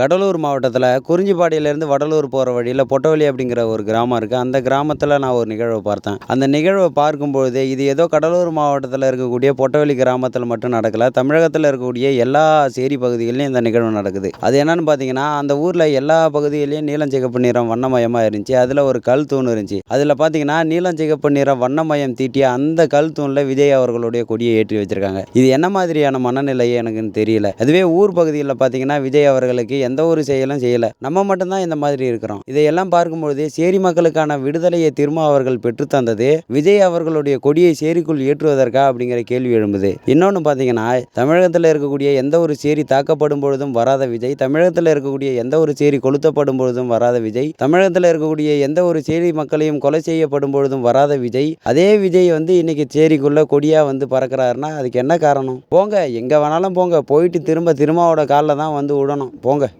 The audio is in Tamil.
கடலூர் மாவட்டத்தில் குறிஞ்சிப்பாடியிலேருந்து வடலூர் போகிற வழியில் பொட்டவெளி அப்படிங்கிற ஒரு கிராமம் இருக்குது அந்த கிராமத்தில் நான் ஒரு நிகழ்வை பார்த்தேன். அந்த நிகழ்வை பார்க்கும்பொழுது இது ஏதோ கடலூர் மாவட்டத்தில் இருக்கக்கூடிய பொட்டவெளி கிராமத்தில் மட்டும் நடக்கல. தமிழகத்தில் இருக்கக்கூடிய எல்லா சேரி பகுதிகளிலும் இந்த நிகழ்வு நடக்குது. அது என்னன்னு பார்த்தீங்கன்னா அந்த ஊரில் எல்லா பகுதிகளிலும் நீலம் சிகப்பு நிறம் வண்ணமயமாக இருந்துச்சு. அதில் ஒரு கல் தூண் இருந்துச்சு. அதில் பார்த்தீங்கன்னா நீலம் சிகப்பு நிறம் வண்ணமயம் தீட்டிய அந்த கல் தூணில் விஜய் அவர்களுடைய கொடியை ஏற்றி வச்சிருக்காங்க. இது என்ன மாதிரியான மனநிலை எனக்குன்னு தெரியல. அதுவே ஊர் பகுதியில் பார்த்தீங்கன்னா விஜய் அவர்களுக்கு எந்த ஒரு செயலும் செய்யலை. நம்ம மட்டும்தான் இந்த மாதிரி இருக்கிறோம். இதையெல்லாம் பார்க்கும்பொழுது சேரி மக்களுக்கான விடுதலையை திருமா அவர்கள் பெற்று தந்தது விஜய் அவர்களுடைய கொடியை சேரிக்குள் ஏற்றுவதற்கா அப்படிங்கிற கேள்வி எழும்புது. இன்னொன்று பார்த்தீங்கன்னா தமிழகத்தில் இருக்கக்கூடிய எந்த ஒரு சேரி தாக்கப்படும் பொழுதும் வராத விஜய் தமிழகத்தில் இருக்கக்கூடிய எந்த ஒரு சேரி கொளுத்தப்படும் பொழுதும் வராத விஜய் தமிழகத்தில் இருக்கக்கூடிய எந்த ஒரு சேரி மக்களையும் கொலை செய்யப்படும் பொழுதும் வராத விஜய் அதே விஜய் வந்து இன்னைக்கு சேரிக்குள்ள கொடியா வந்து பறக்கிறாருன்னா அதுக்கு என்ன காரணம்? போங்க எங்க வேணாலும் போங்க. போயிட்டு திரும்ப திருமாவோட காலில் தான் வந்து விடணும் போங்க.